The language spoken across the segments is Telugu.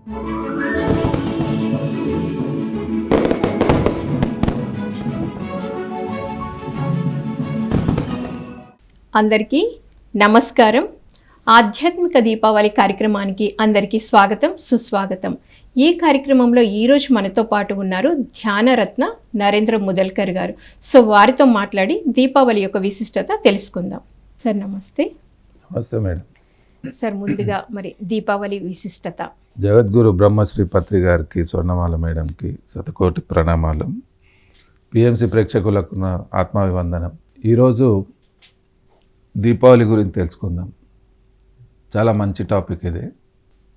అందరికీ నమస్కారం. ఆధ్యాత్మిక దీపావళి కార్యక్రమానికి అందరికీ స్వాగతం సుస్వాగతం. ఈ కార్యక్రమంలో ఈరోజు మనతో పాటు ఉన్నారు ధ్యానరత్న నరేంద్ర ముదల్కర్ గారు. సో వారితో మాట్లాడి దీపావళి యొక్క విశిష్టత తెలుసుకుందాం. సార్ నమస్తే. నమస్తే మేడం. సార్ ముందుగా మరి దీపావళి విశిష్టత. జగద్గురు బ్రహ్మశ్రీ పత్రి గారికి స్వర్ణమాల మేడంకి శతకోటి ప్రణామాలు. పిఎంసి ప్రేక్షకులకు నా ఆత్మాభివందనం. ఈరోజు దీపావళి గురించి తెలుసుకుందాం. చాలా మంచి టాపిక్ ఇది.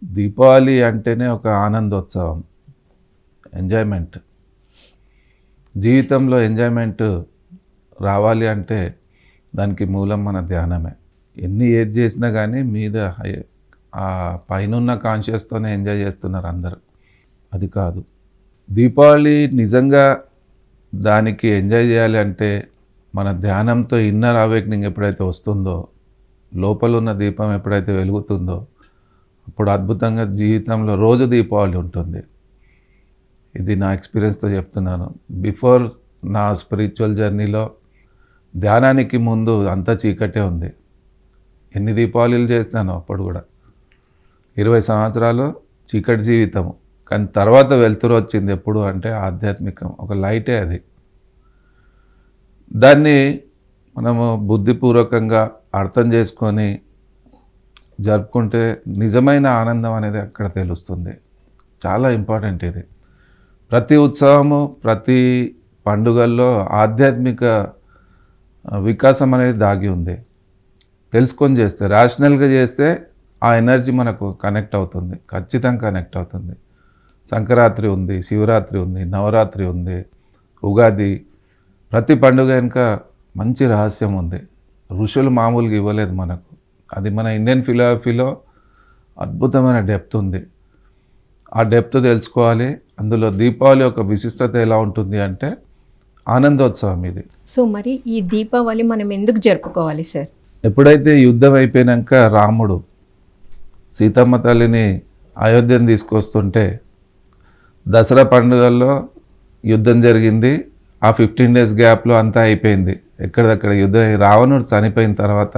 దీపావళి అంటేనే ఒక ఆనందోత్సవం ఎంజాయ్మెంట్. జీవితంలో ఎంజాయ్మెంట్ రావాలి అంటే దానికి మూలం మన ధ్యానమే. ఎన్ని ఏది చేసినా కానీ మీద హై- ఆ పైనున్న కాన్షియస్తోనే ఎంజాయ్ చేస్తున్నారు అందరు. అది కాదు. దీపావళి నిజంగా దానికి ఎంజాయ్ చేయాలి అంటే మన ధ్యానంతో ఇన్నర్ అవేక్నింగ్ ఎప్పుడైతే వస్తుందో లోపల ఉన్న దీపం ఎప్పుడైతే వెలుగుతుందో అప్పుడు అద్భుతంగా జీవితంలో రోజు దీపావళి ఉంటుంది. ఇది నా ఎక్స్పీరియన్స్తో చెప్తున్నాను. బిఫోర్ నా స్పిరిచువల్ జర్నీలో ధ్యానానికి ముందు అంతా చీకటే ఉంది. ఎన్ని దీపావళిలు చేసినాను అప్పుడు కూడా. ఇరవై సంవత్సరాలు చీకటి జీవితము. కానీ తర్వాత వెలుతురు వచ్చింది ఎప్పుడు అంటే ఆధ్యాత్మికం. ఒక లైటే అది. దాన్ని మనము బుద్ధిపూర్వకంగా అర్థం చేసుకొని జరుపుకుంటే నిజమైన ఆనందం అనేది అక్కడ తెలుస్తుంది. చాలా ఇంపార్టెంట్ ఇది. ప్రతి ఉత్సవము ప్రతి పండుగల్లో ఆధ్యాత్మిక వికాసం అనేది దాగి ఉంది. తెలుసుకొని చేస్తే రాషనల్గా చేస్తే ఆ ఎనర్జీ మనకు కనెక్ట్ అవుతుంది ఖచ్చితంగా కనెక్ట్ అవుతుంది. సంక్రాంతి ఉంది శివరాత్రి ఉంది నవరాత్రి ఉంది ఉగాది. ప్రతి పండుగ వెనుక మంచి రహస్యం ఉంది. ఋషులు మామూలుగా ఇవ్వలేదు మనకు. అది మన ఇండియన్ ఫిలాసఫీలో అద్భుతమైన డెప్త్ ఉంది. ఆ డెప్త్ తెలుసుకోవాలి. అందులో దీపావళి యొక్క విశిష్టత ఎలా ఉంటుంది అంటే ఆనందోత్సవం ఇది. సో మరి ఈ దీపావళి మనం ఎందుకు జరుపుకోవాలి సార్? ఎప్పుడైతే యుద్ధం అయిపోయినాక రాముడు సీతమ్మ తల్లిని అయోధ్యను తీసుకొస్తుంటే దసరా పండుగల్లో యుద్ధం జరిగింది. ఆ ఫిఫ్టీన్ డేస్ గ్యాప్లో అంతా అయిపోయింది. ఎక్కడిదక్కడ యుద్ధం రావణుడు చనిపోయిన తర్వాత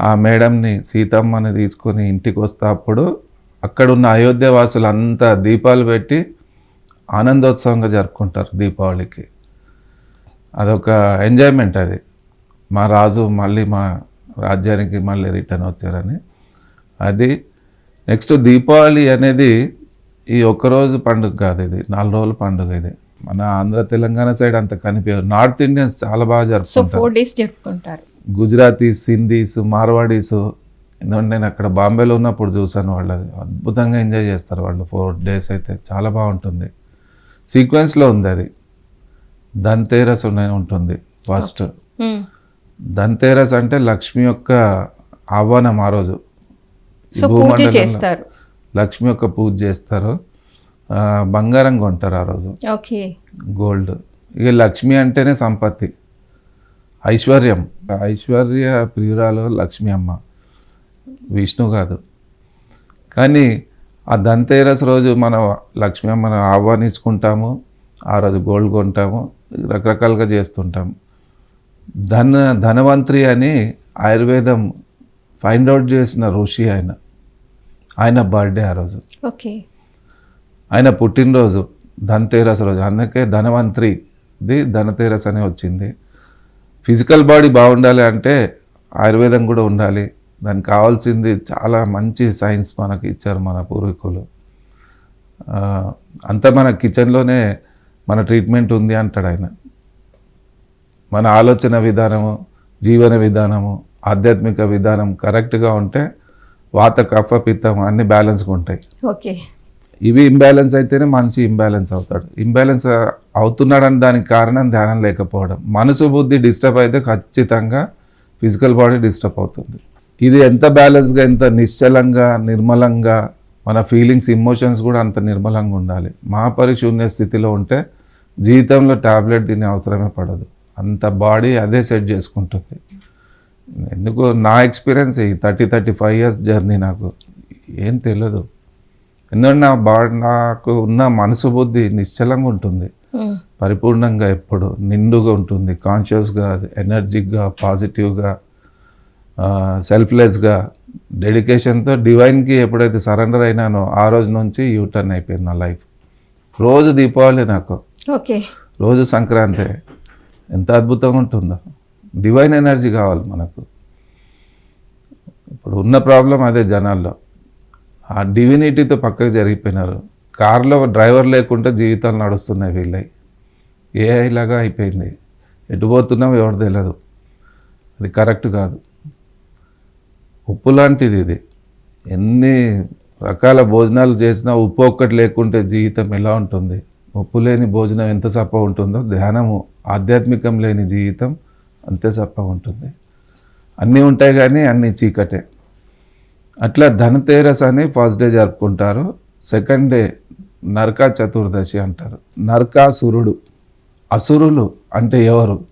ఆ మేడంని సీతమ్మని తీసుకొని ఇంటికి వస్తే అప్పుడు అక్కడున్న అయోధ్య వాసులు అంతా దీపాలు పెట్టి ఆనందోత్సవంగా జరుపుకుంటారు దీపావళికి. అదొక ఎంజాయ్మెంట్ అది. మా రాజు మళ్ళీ మా రాజ్యానికి మళ్ళీ రిటర్న్ వచ్చారని. అది నెక్స్ట్ దీపావళి అనేది ఈ ఒక్కరోజు పండుగ కాదు ఇది. నాలుగు రోజుల పండుగ ఇది. మన ఆంధ్ర తెలంగాణ సైడ్ అంత కనిపించదు. నార్త్ ఇండియన్స్ చాలా బాగా జరుపుకుంటారు. ఫోర్ డేస్ జరుపుకుంటారు. గుజరాతీస్ సింధీస్ మార్వాడీస్ ఎందుకంటే నేను అక్కడ బాంబేలో ఉన్నప్పుడు చూసాను వాళ్ళది అద్భుతంగా ఎంజాయ్ చేస్తారు వాళ్ళు. ఫోర్ డేస్ అయితే చాలా బాగుంటుంది. సీక్వెన్స్లో ఉంది అది. ధన్తేరస్ అనే ఉంటుంది ఫస్ట్. ధన్తేరస్ అంటే లక్ష్మి యొక్క ఆహ్వానం ఆ రోజు. సో పూజ భూమండలంలో చేస్తారు. లక్ష్మి యొక్క పూజ చేస్తారు. బంగారం కొంటారు ఆ రోజు. ఓకే. గోల్డ్. ఇక లక్ష్మి అంటేనే సంపత్తి. ఐశ్వర్యం. ఐశ్వర్య ప్రియురాలు లక్ష్మి అమ్మ. విష్ణు కాదు. కానీ ఆ ధన్తేరస్ రోజు మనం లక్ష్మి అమ్మను ఆహ్వానించుకుంటాము. ఆ రోజు గోల్డ్ కొంటాము. రకరకాలుగా చేస్తుంటాము ధన ధనవంత్రి అని ఆయుర్వేదం ఫైండ్ అవుట్ చేసిన ఋషి ఆయన. ఆయన బర్త్డే ఆ రోజు. ఓకే. ఆయన పుట్టినరోజు ధనతేరస్ రోజు. అందుకే ధనవంత్రిది ధనతేరస్ అని వచ్చింది. ఫిజికల్ బాడీ బాగుండాలి అంటే ఆయుర్వేదం కూడా ఉండాలి. దానికి కావాల్సింది చాలా మంచి సైన్స్ మనకి ఇచ్చారు మన పూర్వీకులు. అంతా మన కిచెన్లోనే మన ట్రీట్మెంట్ ఉంది అంటాడు ఆయన. మన ఆలోచన విధానము జీవన విధానము ఆధ్యాత్మిక విధానం కరెక్ట్గా ఉంటే వాత కఫ పిత్తం అన్ని బ్యాలెన్స్గా ఉంటాయి. ఓకే. ఇవి ఇంబ్యాలెన్స్ అయితేనే మనిషి ఇంబ్యాలెన్స్ అవుతాడు. ఇంబ్యాలెన్స్ అవుతున్నాడని దానికి కారణం ధ్యానం లేకపోవడం. మనసు బుద్ధి డిస్టర్బ్ అయితే ఖచ్చితంగా ఫిజికల్ బాడీ డిస్టర్బ్ అవుతుంది. ఇది ఎంత బ్యాలెన్స్గా ఎంత నిశ్చలంగా నిర్మలంగా మన ఫీలింగ్స్ ఇమోషన్స్ కూడా అంత నిర్మలంగా ఉండాలి. మహాపరిశూన్య స్థితిలో ఉంటే జీవితంలో టాబ్లెట్ తినే అవసరమే పడదు. అంత బాడీ అదే సెట్ చేసుకుంటుంది. ఎందుకు నా ఎక్స్పీరియన్స్ ఈ thirty thirty five years journey నాకు. ఏం తెలియదు ఎందుకంటే నా బా నాకు ఉన్న మనసు బుద్ధి నిశ్చలంగా ఉంటుంది. పరిపూర్ణంగా ఎప్పుడు నిండుగా ఉంటుంది. కాన్షియస్గా ఎనర్జిక్గా పాజిటివ్గా సెల్ఫ్లెస్గా డెడికేషన్తో డివైన్కి ఎప్పుడైతే సరెండర్ అయినానో ఆ రోజు నుంచి యూటర్న్ అయిపోయింది నా లైఫ్ రోజు దీపావళి నాకు. ఓకే. రోజు సంక్రాంతి. ఎంత అద్భుతంగా ఉంటుందో. డివైన్ ఎనర్జీ కావాలి మనకు. ఇప్పుడు ఉన్న ప్రాబ్లం అదే జనాల్లో. ఆ డివినిటీతో పక్కకు జరిగిపోయినారు. కార్లో డ్రైవర్ లేకుంటే జీవితాలు నడుస్తున్నాయి వీళ్ళై ఏఐ లాగా అయిపోయింది. ఎటు పోతున్నాం ఎవరు తెలియదు అది కరెక్ట్ కాదు. ఉప్పు లాంటిది ఇది. ఎన్ని రకాల భోజనాలు చేసినా ఉప్పు ఒక్కటి లేకుంటే జీవితం ఎలా ఉంటుంది? ఉప్పు లేని భోజనం ఎంత సప్ప ఉంటుందో ధ్యానము ఆధ్యాత్మికం లేని జీవితం అంతే చప్పగా ఉంటుంది. అన్నీ ఉంటాయి కానీ అన్నీ చీకటే. అట్లా ధనతేరస్ అని ఫస్ట్ డే జరుపుకుంటారు. సెకండ్ డే నరకా చతుర్దశి అంటారు. నరకాసురుడు. అసురులు అంటే ఎవరు?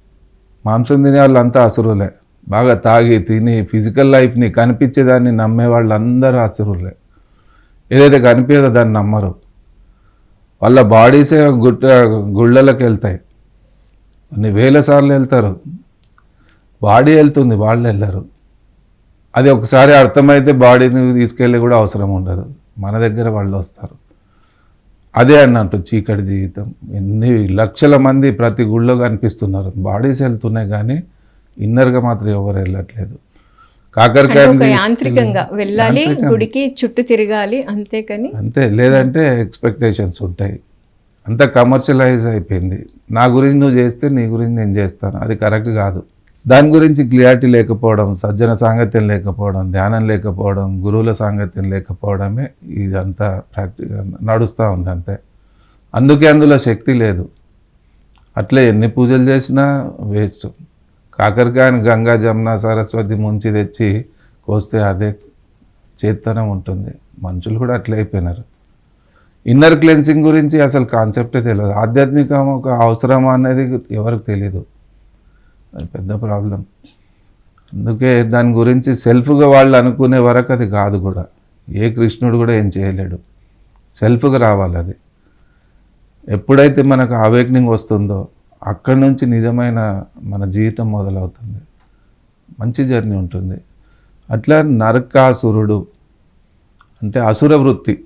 మాంసం తినే వాళ్ళంతా అసురులే. బాగా తాగి తిని ఫిజికల్ లైఫ్ని కనిపించేదాన్ని నమ్మే వాళ్ళందరూ అసురులే. ఏదైతే కనిపించదో దాన్ని నమ్మరు. వాళ్ళ బాడీసే గుట్ట గుళ్ళలకు వెళ్తాయి కొన్ని వేల సార్లు వెళ్తారు. బాడీ వెళ్తుంది వాళ్ళు వెళ్ళరు. అది ఒకసారి అర్థమైతే బాడీని తీసుకెళ్ళి కూడా అవసరం ఉండదు. మన దగ్గర వాళ్ళు వస్తారు. అదే అన్నట్టు చీకటి జీవితం. ఎన్ని లక్షల మంది ప్రతి గుళ్ళో కనిపిస్తున్నారు. బాడీస్ వెళ్తున్నాయి కానీ ఇన్నర్గా మాత్రం ఎవరు వెళ్ళట్లేదు. కాకరకాయ యాంత్రికంగా వెళ్ళాలి గుడికి చుట్టూ తిరగాలి అంతేకాని అంతే లేదంటే ఎక్స్పెక్టేషన్స్ ఉంటాయి. అంత కమర్షియలైజ్ అయిపోయింది. నా గురించి నువ్వు చేస్తే నీ గురించి నేను చేస్తాను. అది కరెక్ట్ కాదు. దాని గురించి క్లియారిటీ లేకపోవడం సజ్జన సాంగత్యం లేకపోవడం ధ్యానం లేకపోవడం గురువుల సాంగత్యం లేకపోవడమే ఇదంతా ప్రాక్టికల్ నడుస్తూ ఉంది అంతే. అందుకే అందులో శక్తి లేదు. అట్లే ఎన్ని పూజలు చేసినా వేస్ట్. కాకరకాయని గంగా జమున సరస్వతి ముంచి తెచ్చి కోస్తే అదే చేత్తనం ఉంటుంది. మనుషులు కూడా అట్లే అయిపోయినారు. ఇన్నర్ క్లెన్సింగ్ గురించి అసలు కాన్సెప్టే తెలియదు. ఆధ్యాత్మికం ఒక అవసరమా అనేది ఎవరికి తెలియదు అది పెద్ద ప్రాబ్లం. అందుకే దాని గురించి సెల్ఫ్గా వాళ్ళు అనుకునే వరకు అది కాదు కూడా. ఏ కృష్ణుడు కూడా ఏం చేయలేడు. సెల్ఫ్గా రావాలి అది. ఎప్పుడైతే మనకు అవేక్నింగ్ వస్తుందో అక్కడి నుంచి నిజమైన మన జీవితం మొదలవుతుంది. మంచి జర్నీ ఉంటుంది. అట్లా నరకాసురుడు అంటే అసుర వృత్తి.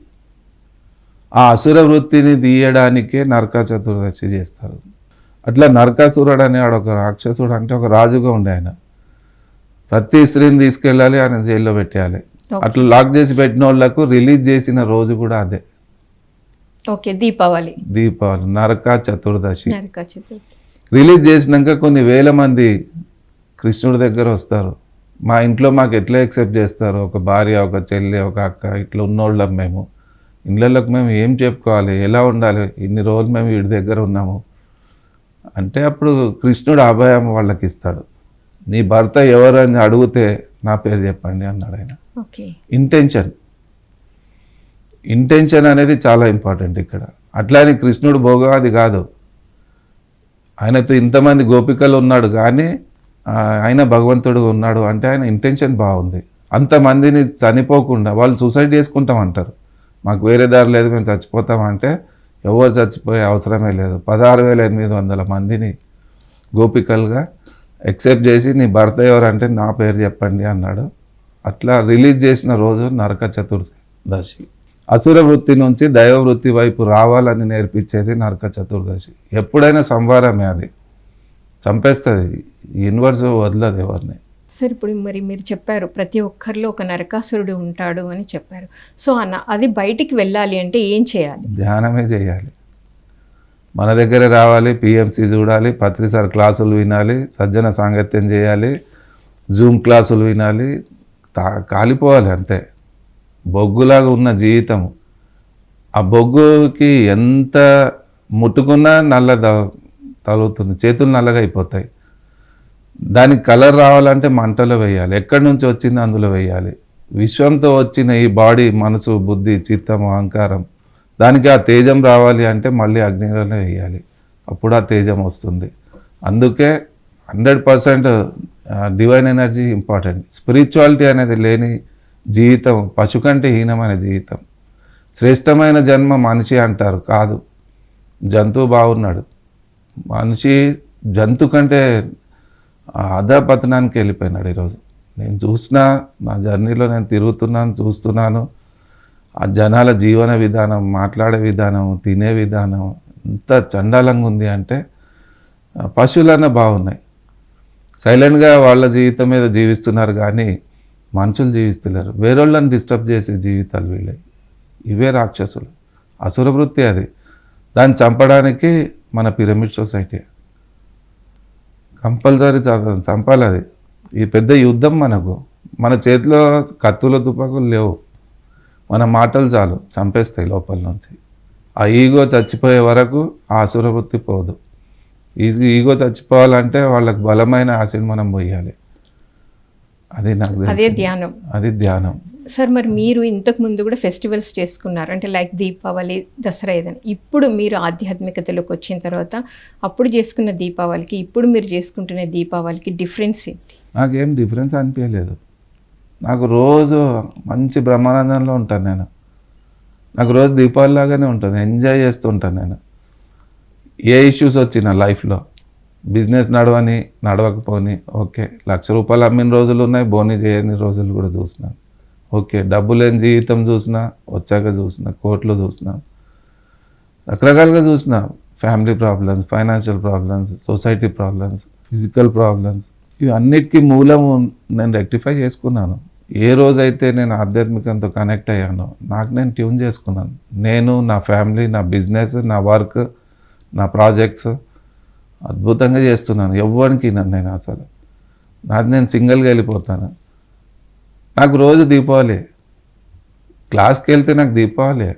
ఆ అసుర వృత్తిని తీయడానికే నరక చతుర్దశి చేస్తారు. అట్లా నరకాసురుడు అనేవాడు ఒక రాక్షసుడు అంటే ఒక రాజుగా ఉండే ఆయన. ప్రతి స్త్రీని తీసుకెళ్ళాలి ఆయన జైల్లో పెట్టేయాలి. అట్లా లాక్ చేసి పెట్టిన వాళ్ళకు రిలీజ్ చేసిన రోజు కూడా అదే. ఓకే దీపావళి. దీపావళి నరక చతుర్దశి. నరక చతుర్దశి. రిలీజ్ చేసినాక కొన్ని వేల మంది కృష్ణుడి దగ్గర వస్తారు. మా ఇంట్లో మాకు ఎట్లా యాక్సెప్ట్ చేస్తారు? ఒక భార్య ఒక చెల్లి ఒక అక్క ఇట్లా ఉన్నోళ్ళం మేము. ఇళ్ళలోకి మేము ఏం చెప్పుకోవాలి? ఎలా ఉండాలి? ఇన్ని రోజులు మేము వీడి దగ్గర ఉన్నాము. అంటే అప్పుడు కృష్ణుడు అభయం వాళ్ళకి ఇస్తాడు నీ భర్త ఎవరని అడిగితే నా పేరు చెప్పండి అన్నాడు ఆయన. ఇంటెన్షన్ ఇంటెన్షన్ అనేది చాలా ఇంపార్టెంట్ ఇక్కడ. అట్లానే కృష్ణుడు భోగాది కాదు. ఆయనతో ఇంతమంది గోపికలు ఉన్నాడు కానీ ఆయన భగవంతుడు ఉన్నాడు అంటే ఆయన ఇంటెన్షన్ బాగుంది. అంతమందిని చనిపోకుండా వాళ్ళు సూసైడ్ చేసుకుంటాం అంటారు. మాకు వేరే దారి లేదు మేము చచ్చిపోతామంటే ఎవరు చచ్చిపోయే అవసరమే లేదు. పదహారు వేల ఎనిమిది వందల మందిని గోపికలుగా ఎక్సెప్ట్ చేసి నీ భర్త ఎవరంటే నా పేరు చెప్పండి అన్నాడు. అట్లా రిలీజ్ చేసిన రోజు నరక చతుర్దశి. అసుర వృత్తి నుంచి దైవ వృత్తి వైపు రావాలని నేర్పించేది నరక చతుర్దశి. ఎప్పుడైనా సంవారమే అది. చంపేస్తుంది. యూనివర్స్ వదలదు ఎవరిని. సార్ ఇప్పుడు మరి మీరు చెప్పారు ప్రతి ఒక్కరిలో ఒక నరకాసురుడు ఉంటాడు అని చెప్పారు. సో అన్న అది బయటికి వెళ్ళాలి అంటే ఏం చేయాలి? ధ్యానమే చేయాలి. మన దగ్గర రావాలి పిఎంసి చూడాలి పత్రిసార్ క్లాసులు వినాలి సజ్జన సాంగత్యం చేయాలి జూమ్ క్లాసులు వినాలి తా కాలిపోవాలి అంతే. బొగ్గులాగా ఉన్న జీవితం ఆ బొగ్గుకి ఎంత ముట్టుకున్నా నల్ల తగులుతుంది చేతులు నల్లగా అయిపోతాయి. దానికి కలర్ రావాలంటే మంటలో వేయాలి. ఎక్కడి నుంచి వచ్చింది అందులో వేయాలి. విశ్వంతో వచ్చిన ఈ బాడీ మనసు బుద్ధి చిత్తం అహంకారం దానికి ఆ తేజం రావాలి అంటే మళ్ళీ అగ్నిలోనే వేయాలి. అప్పుడు ఆ తేజం వస్తుంది. అందుకే hundred percent divine energy important spirituality అనేది లేని జీవితం పశు కంటే హీనమైన జీవితం. శ్రేష్టమైన జన్మ మనిషి అంటారు కాదు. జంతువు బాగున్నాడు. మనిషి జంతు కంటే అధపతనానికి వెళ్ళిపోయినాడు ఈరోజు. నేను చూసిన నా జర్నీలో నేను తిరుగుతున్నాను చూస్తున్నాను. ఆ జనాల జీవన విధానం మాట్లాడే విధానం తినే విధానం ఎంత చండాలంగా ఉంది అంటే పశువులన్నా బాగున్నాయి. సైలెంట్గా వాళ్ళ జీవితం మీద జీవిస్తున్నారు కానీ మనుషులు జీవిస్తున్నారు వేరేళ్ళని డిస్టర్బ్ చేసే జీవితాలు వీళ్ళే. ఇవే రాక్షసులు. అసుర వృత్తి అది. దాన్ని చంపడానికి మన పిరమిడ్ సొసైటీ. కంపల్సరీ చంపాలి అది ఈ పెద్ద యుద్ధం మనకు. మన చేతిలో కత్తుల తుపాకులు లేవు. మన మాటలు చాలు చంపేస్తాయి లోపల నుంచి. ఆ ఈగో చచ్చిపోయే వరకు ఆ అసురవృత్తి పోదు. ఈగో చచ్చిపోవాలంటే వాళ్ళకి బలమైన ఆశని మనం పోయాలి. అది నాకు అదే. ధ్యానం. అది ధ్యానం. సార్ మరి మీరు ఇంతకు ముందు కూడా ఫెస్టివల్స్ చేసుకున్నారు. అంటే లైక్ దీపావళి దసరా ఏదైనా. ఇప్పుడు మీరు ఆధ్యాత్మికతలోకి వచ్చిన తర్వాత అప్పుడు చేసుకున్న దీపావళికి ఇప్పుడు మీరు చేసుకుంటున్న దీపావళికి డిఫరెన్స్ ఏంటి? నాకేం డిఫరెన్స్ అనిపించలేదు నాకు రోజు మంచి బ్రహ్మానందంలో ఉంటాను నేను. నాకు రోజు దీపావళి లాగానే ఉంటుంది. ఎంజాయ్ చేస్తూ ఉంటాను నేను. ఏ ఇష్యూస్ వచ్చిన లైఫ్లో. Business నడవని నడవకపోని okay. లక్ష రూపాయలు అమ్మిన రోజులు ఉన్నాయి బోని చేయని రోజులు కూడా చూసినాను ఓకే డబ్బు లేని జీవితం చూసినా వచ్చాక చూసిన కోర్టులో చూసిన రకరకాలుగా చూసిన family problems financial problems society problems physical problems ఇవి అన్నిటికీ మూలము నేను రెక్టిఫై చేసుకున్నాను. ఏ రోజైతే నేను ఆధ్యాత్మికంతో కనెక్ట్ అయ్యానో నాకు నేను ట్యూన్ చేసుకున్నాను. నేను నా ఫ్యామిలీ నా బిజినెస్ నా వర్క్ నా ప్రాజెక్ట్స్ అద్భుతంగా చేస్తున్నాను. ఎవ్వరికి నన్ను నేను అసలు. నాది నేను సింగిల్గా వెళ్ళిపోతాను. నాకు రోజు దీపావళి. క్లాస్కి వెళ్తే నాకు దీపావళి.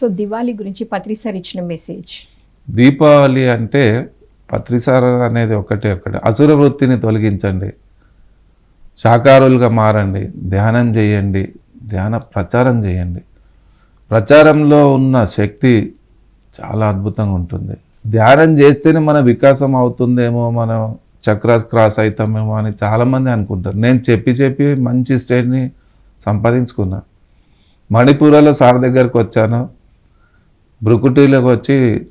సో దివాళీ గురించి పత్రి సార్ ఇచ్చిన మెసేజ్. దీపావళి అంటే పత్రిసార అనేది ఒకటే ఒకటి అసుర వృత్తిని తొలగించండి. శాకారులుగా మారండి. ధ్యానం చేయండి. ధ్యాన ప్రచారం చేయండి. ప్రచారంలో ఉన్న శక్తి చాలా అద్భుతంగా ఉంటుంది. ధ్యానం చేస్తేనే మన వికాసం అవుతుందేమో మనం చక్రాస్ క్రాస్ అవుతామేమో అని చాలామంది అనుకుంటారు. నేను చెప్పి చెప్పి మంచి స్టేట్ని సంపాదించుకున్నా. మణిపూర్లో సార్ దగ్గరకు వచ్చాను. బ్రుకుటీలోకి వచ్చి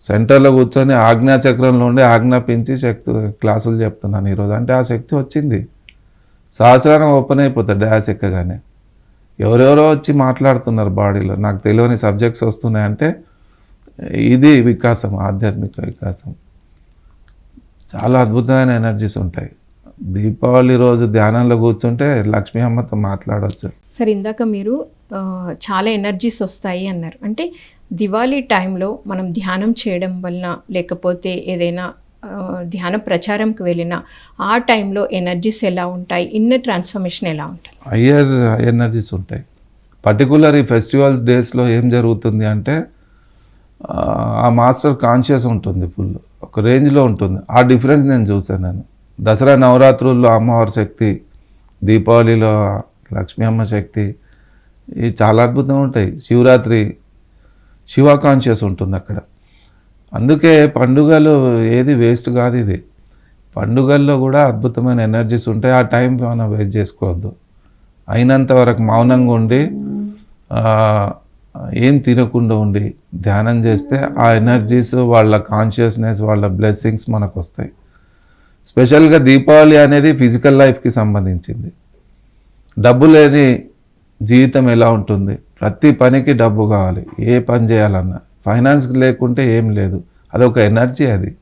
సెంటర్లో కూర్చొని ఆజ్ఞా చక్రంలో ఉండి ఆజ్ఞాపించి శక్తి క్లాసులు చెప్తున్నాను ఈరోజు. అంటే ఆ శక్తి వచ్చింది. సహస్రానం ఓపెన్ అయిపోతుంది డ్యాస్ ఎక్కగానే. ఎవరెవరో వచ్చి మాట్లాడుతున్నారు బాడీలో. నాకు తెలియని సబ్జెక్ట్స్ వస్తున్నాయంటే ఇది వికాసం ఆధ్యాత్మిక వికాసం. చాలా అద్భుతమైన ఎనర్జీస్ ఉంటాయి. దీపావళి రోజు ధ్యానంలో కూర్చుంటే లక్ష్మీ అమ్మతో మాట్లాడవచ్చు సార్ ఇందాక మీరు చాలా ఎనర్జీస్ వస్తాయి అన్నారు. అంటే దివాళీ టైంలో మనం ధ్యానం చేయడం వలన లేకపోతే ఏదైనా ధ్యాన ప్రచారంకి వెళ్ళినా ఆ టైంలో ఎనర్జీస్ ఎలా ఉంటాయి? ఇన్నర్ ట్రాన్స్ఫర్మేషన్ ఎలా ఉంటుంది? హయ్యర్ ఎనర్జీస్ ఉంటాయి. పర్టికులర్ ఈ ఫెస్టివల్స్ డేస్లో ఏం జరుగుతుంది అంటే ఆ, ఆ మాస్టర్ కాన్షియస్ ఉంటుంది ఫుల్. ఒక రేంజ్లో ఉంటుంది. ఆ డిఫరెన్స్ నేను చూసాను నేను. దసరా నవరాత్రుల్లో అమ్మవారి శక్తి దీపావళిలో లక్ష్మీ అమ్మ శక్తి ఇవి చాలా అద్భుతంగా ఉంటాయి. శివరాత్రి శివ కాన్షియస్ ఉంటుంది అక్కడ. అందుకే పండుగలు ఏది వేస్ట్ కాదు ఇది. పండుగల్లో కూడా అద్భుతమైన ఎనర్జీస్ ఉంటాయి. ఆ టైం మనం వేస్ట్ చేసుకోవద్దు. అయినంత వరకు మౌనంగా ఉండి ఏం తినకుండా ఉండి ధ్యానం చేస్తే ఆ ఎనర్జీస్ వాళ్ళ కాన్షియస్నెస్ వాళ్ళ బ్లెస్సింగ్స్ మనకు వస్తాయి స్పెషల్గా దీపావళి అనేది ఫిజికల్ లైఫ్కి సంబంధించింది. డబ్బు లేని జీవితం ఎలా ఉంటుంది? ప్రతి పనికి డబ్బు కావాలి. ఏ పని చేయాలన్నా. ఫైనాన్స్ లేకుంటే ఏం లేదు. అదొక ఎనర్జీ అది.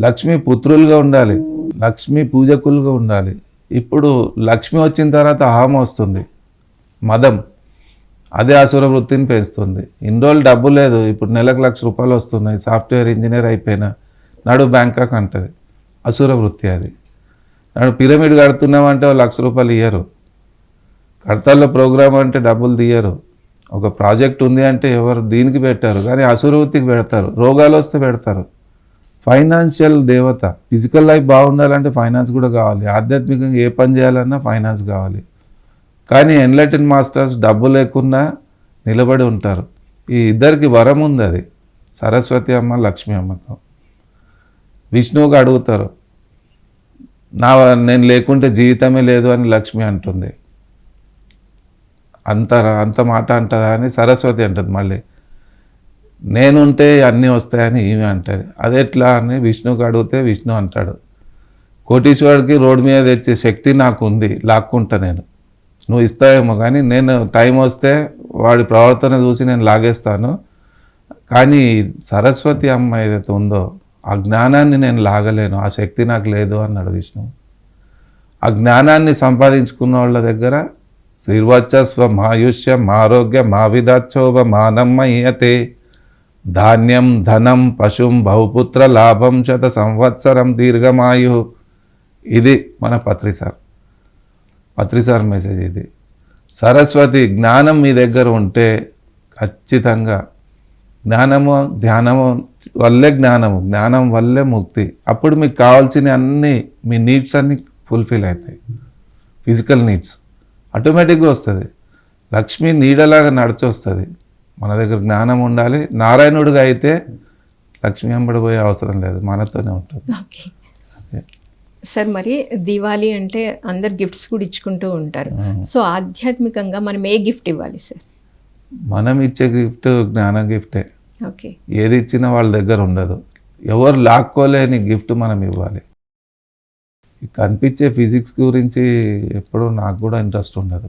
లక్ష్మి పుత్రులుగా ఉండాలి. లక్ష్మి పూజకులుగా ఉండాలి. ఇప్పుడు లక్ష్మి వచ్చిన తర్వాత అహం వస్తుంది మదం. అదే అసుర వృత్తిని పెంచుతుంది. ఇన్ని రోజులు డబ్బు లేదు. ఇప్పుడు నెలకు లక్ష రూపాయలు వస్తున్నాయి. సాఫ్ట్వేర్ ఇంజనీర్ అయిపోయినా నాడు బ్యాంకాక్ అంటది. అసుర వృత్తి అది. నాడు పిరమిడ్ కడుతున్నామంటే లక్ష రూపాయలు ఇయ్యరు. కడతాల్లో ప్రోగ్రామ్ అంటే డబ్బులు తీయరు. ఒక ప్రాజెక్ట్ ఉంది అంటే ఎవరు దీనికి పెట్టారు? కానీ అసుర వృత్తికి పెడతారు. రోగాలు వస్తే పెడతారు. ఫైనాన్షియల్ దేవత. ఫిజికల్ లైఫ్ బాగుండాలంటే ఫైనాన్స్ కూడా కావాలి. ఆధ్యాత్మికంగా ఏ పని చేయాలన్నా ఫైనాన్స్ కావాలి. కానీ ఎన్లైటన్ మాస్టర్స్ డబ్బు లేకుండా నిలబడి ఉంటారు. ఈ ఇద్దరికి వరం ఉంది అది. సరస్వతి అమ్మ లక్ష్మీ అమ్మకు విష్ణువుకి అడుగుతారు నా నేను లేకుంటే జీవితమే లేదు అని లక్ష్మి అంటుంది. అంత అంత మాట అంటుందా అని సరస్వతి అంటుంది మళ్ళీ. నేనుంటే అన్నీ వస్తాయని ఈమె అంటది. అది ఎట్లా అని విష్ణువుకి అడిగితే విష్ణు అంటాడు. కోటీశ్వరుడికి రోడ్డు మీద తెచ్చే శక్తి నాకు ఉంది లాక్కుంటా నేను. నువ్వు ఇస్తావేమో కానీ నేను టైం వస్తే వాడి ప్రవర్తన చూసి నేను లాగేస్తాను. కానీ సరస్వతి అమ్మ ఏదైతే ఉందో ఆ జ్ఞానాన్ని నేను లాగలేను. ఆ శక్తి నాకు లేదు అన్నాడు విష్ణు. ఆ జ్ఞానాన్ని సంపాదించుకున్న వాళ్ళ దగ్గర శ్రీవచ్చస్వ మాయుష్యం ఆరోగ్యం మా మానమ్మయ్యతే ధాన్యం ధనం పశుం బహుపుత్ర లాభం శత సంవత్సరం దీర్ఘమాయు. ఇది మన పత్రిసార్ పత్రిసార్ మెసేజ్ ఇది. సరస్వతి జ్ఞానం మీ దగ్గర ఉంటే ఖచ్చితంగా జ్ఞానము ధ్యానము వల్లే జ్ఞానము జ్ఞానం వల్లే ముక్తి. అప్పుడు మీకు కావాల్సిన అన్ని మీ నీడ్స్ అన్ని ఫుల్ఫిల్ అవుతాయి. ఫిజికల్ నీడ్స్ ఆటోమేటిక్గా వస్తుంది. లక్ష్మి నీడలాగా నడిచి వస్తుంది మన దగ్గర జ్ఞానం ఉండాలి. నారాయణుడిగా అయితే లక్ష్మి వెంబడి పోయే అవసరం లేదు. మనతోనే ఉంటుంది. సార్ మరి దివాళీ అంటే అందరు గిఫ్ట్స్ కూడా ఇచ్చుకుంటూ ఉంటారు. సో ఆధ్యాత్మికంగా మనం ఏ గిఫ్ట్ ఇవ్వాలి సార్? మనం ఇచ్చే గిఫ్ట్ జ్ఞాన గిఫ్టే ఓకే. ఏది ఇచ్చినా వాళ్ళ దగ్గర ఉండదు. ఎవరు లాక్కోలేని గిఫ్ట్ మనం ఇవ్వాలి. కనిపించే ఫిజిక్స్ గురించి ఎప్పుడూ నాకు కూడా ఇంట్రెస్ట్ ఉండదు.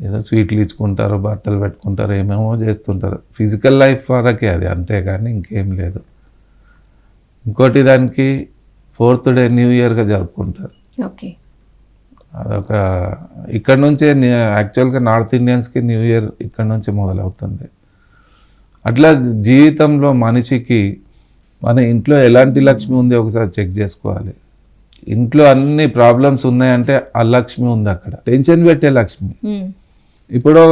ఏదో స్వీట్లు ఇచ్చుకుంటారు బట్టలు పెట్టుకుంటారు ఏమేమో చేస్తుంటారు. ఫిజికల్ లైఫ్ వరకే అది అంతేగాని ఇంకేం లేదు. ఇంకోటి దానికి ఫోర్త్ డే న్యూ ఇయర్గా జరుపుకుంటారు. ఓకే. అదొక ఇక్కడ నుంచే యాక్చువల్గా నార్త్ ఇండియన్స్కి న్యూ ఇయర్ ఇక్కడ నుంచి మొదలవుతుంది. అట్లా జీవితంలో మనిషికి మన ఇంట్లో ఎలాంటి లక్ష్మి ఉంది ఒకసారి చెక్ చేసుకోవాలి. ఇంట్లో అన్ని ప్రాబ్లమ్స్ ఉన్నాయంటే ఆ లక్ష్మి ఉంది అక్కడ. టెన్షన్ పెట్టే లక్ష్మి. ఇప్పుడు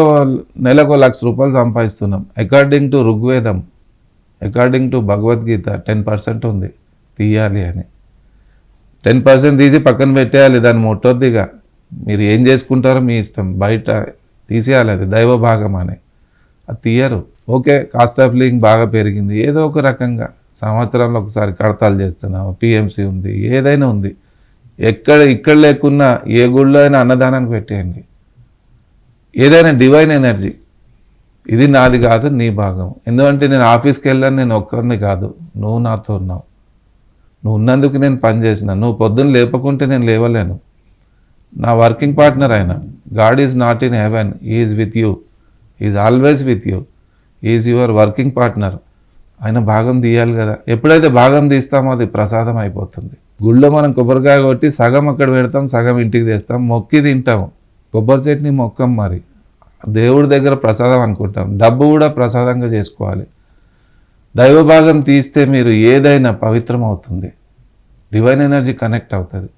నెలకు లక్ష రూపాయలు సంపాదిస్తున్నాం. According to Rigveda according to Bhagavad Gita ten percent ఉంది తీయాలి అని. టెన్ పర్సెంట్ తీసి పక్కన పెట్టేయాలి దాన్ని ముట్టొద్దిగా. మీరు ఏం చేసుకుంటారో మీ ఇష్టం. బయట తీసేయాలి అది దైవ భాగం అని. అది తీయరు. ఓకే కాస్ట్ ఆఫ్ లివింగ్ బాగా పెరిగింది. ఏదో ఒక రకంగా సంవత్సరంలో ఒకసారి కడతాలు చేస్తున్నాము. పిఎంసి ఉంది ఏదైనా ఉంది. ఎక్కడ ఇక్కడ లేకున్నా ఏ గుళ్ళో అయినా అన్నదానానికి పెట్టేయండి. ఏదైనా డివైన్ ఎనర్జీ ఇది నాది కాదు నీ భాగం. ఎందుకంటే నేను ఆఫీస్కి వెళ్ళాను నేను ఒక్కరిని కాదు. నువ్వు నాతో ఉన్నావు. నువ్వు ఉన్నందుకు నేను పనిచేసిన నువ్వు పొద్దున్న లేపకుంటే నేను లేవలేను. నా వర్కింగ్ పార్ట్నర్ ఆయన. God is not in heaven. Is with you. Is always with you. Is your working partner. ఆయన భాగం తీయాలి కదా. ఎప్పుడైతే భాగం తీస్తామో అది ప్రసాదం అయిపోతుంది. గుళ్ళో మనం కొబ్బరికాయ కొట్టి సగం అక్కడ పెడతాం సగం ఇంటికి తెస్తాం మొక్కి తింటాం. కొబ్బరి చట్నీ మొక్కం మరి. దేవుడి దగ్గర ప్రసాదం అనుకుంటాం. డబ్బు కూడా ప్రసాదంగా చేసుకోవాలి. దైవభాగం తీస్తే మీరు ఏదైనా పవిత్రం అవుతుంది డివైన్ ఎనర్జీ కనెక్ట్ అవుతుంది.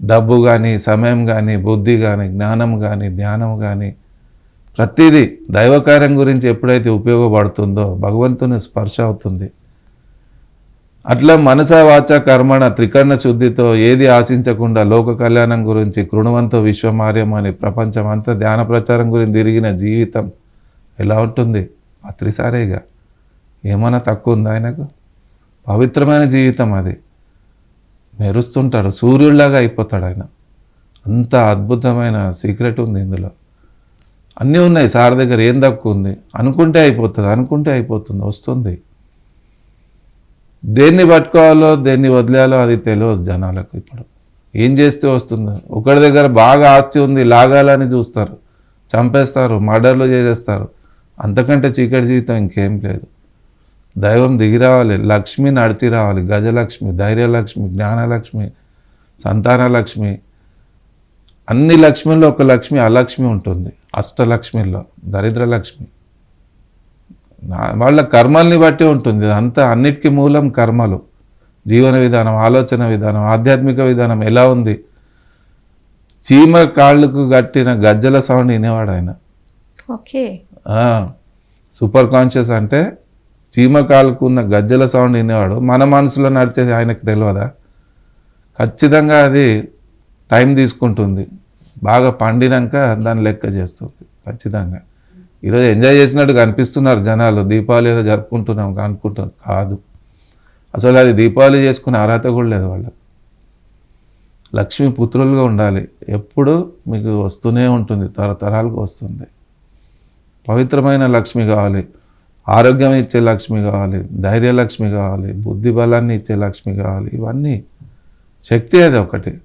డబ్బు కానీ సమయం కానీ బుద్ధి కానీ జ్ఞానం కానీ ధ్యానం కానీ ప్రతిదీ దైవకార్యం గురించి ఎప్పుడైతే ఉపయోగపడుతుందో భగవంతుని స్పర్శ అవుతుంది. అట్లా మనస వాచ కర్మణ త్రికరణ శుద్ధితో ఏది ఆశించకుండా లోక కళ్యాణం గురించి కృణవంతో విశ్వమార్యం అని ప్రపంచం అంతా ధ్యాన ప్రచారం గురించి తిరిగిన జీవితం ఎలా ఉంటుంది? పత్రిసారేగా ఏమైనా తక్కువ ఉందా ఆయనకు? పవిత్రమైన జీవితం అది. మెరుస్తుంటాడు. సూర్యుడిలాగా అయిపోతాడు ఆయన. అంత అద్భుతమైన సీక్రెట్ ఉంది ఇందులో. అన్నీ ఉన్నాయి. సార్ దగ్గర ఏం తక్కువ ఉంది అనుకుంటే అయిపోతుంది. అనుకుంటే అయిపోతుంది. వస్తుంది. దేన్ని పట్టుకోవాలో దేన్ని వదిలేయాలో అది తెలియదు జనాలకు ఇప్పుడు. ఏం చేస్తే వస్తుందో? ఒకరి దగ్గర బాగా ఆస్తి ఉంది లాగాలని చూస్తారు. చంపేస్తారు మర్డర్లు చేసేస్తారు. అంతకంటే చీకటి జీవితం ఇంకేం లేదు. దైవం దిగి రావాలి లక్ష్మి నడిచి రావాలి గజలక్ష్మి ధైర్యలక్ష్మి జ్ఞానలక్ష్మి సంతానలక్ష్మి. అన్ని లక్ష్మిలో ఒక లక్ష్మి అలక్ష్మి ఉంటుంది. అష్టలక్ష్మిలో దరిద్రలక్ష్మి. వాళ్ళ కర్మల్ని బట్టి ఉంటుంది. అంతా అన్నిటికీ మూలం కర్మలు. జీవన విధానం ఆలోచన విధానం ఆధ్యాత్మిక విధానం ఎలా ఉంది? చీమ కాళ్ళకు కట్టిన గజ్జల సౌండ్ వినేవాడు ఆయన. ఓకే. సూపర్ కాన్షియస్ అంటే చీమ కాళ్ళకు గజ్జల సౌండ్ వినేవాడు. మన మనసులో నడిచేది ఆయనకు తెలియదా ఖచ్చితంగా అది టైం తీసుకుంటుంది. బాగా పండినాక దాన్ని లెక్క చేస్తుంది. ఖచ్చితంగా. ఈరోజు ఎంజాయ్ చేసినట్టు కనిపిస్తున్నారు జనాలు. దీపావళి ఏదో జరుపుకుంటున్నాం అనుకుంటాం కాదు. అసలు అది దీపావళి చేసుకునే అర్హత కూడా లేదు వాళ్ళకి. లక్ష్మి పుత్రులుగా ఉండాలి. ఎప్పుడు మీకు వస్తూనే ఉంటుంది. తరతరాలకు వస్తుంది. పవిత్రమైన లక్ష్మి కావాలి. ఆరోగ్యం ఇచ్చే లక్ష్మి కావాలి ధైర్యలక్ష్మి కావాలి బుద్ధి బలాన్ని ఇచ్చే లక్ష్మి కావాలి ఇవన్నీ శక్తి అది ఒకటి.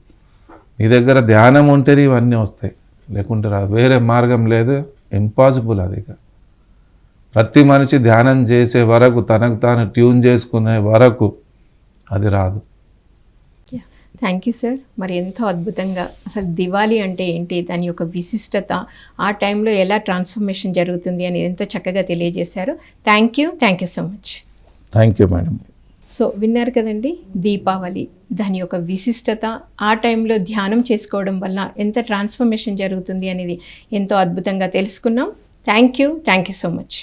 మీ దగ్గర ధ్యానం ఉంటేనే ఇవన్నీ వస్తాయి. లేకుంటే వేరే మార్గం లేదు ఇంపాసిబుల్ అది ఇక. ప్రతి మనిషి ధ్యానం చేసే వరకు తనకు తాను ట్యూన్ చేసుకునే వరకు అది రాదు. థ్యాంక్ యూ సార్ మరి ఎంతో అద్భుతంగా అసలు దివాళీ అంటే ఏంటి? దాని యొక్క విశిష్టత ఆ టైంలో ఎలా ట్రాన్స్ఫర్మేషన్ జరుగుతుంది అని ఎంతో చక్కగా తెలియజేశారు. Thank you thank you so much thank you madam so విన్నారు కదండి? దీపావళి దాని యొక్క విశిష్టత ఆ టైంలో ధ్యానం చేసుకోవడం వల్ల ఎంత ట్రాన్స్ఫర్మేషన్ జరుగుతుంది అనేది ఎంతో అద్భుతంగా తెలుసుకున్నాం. Thank you thank you so much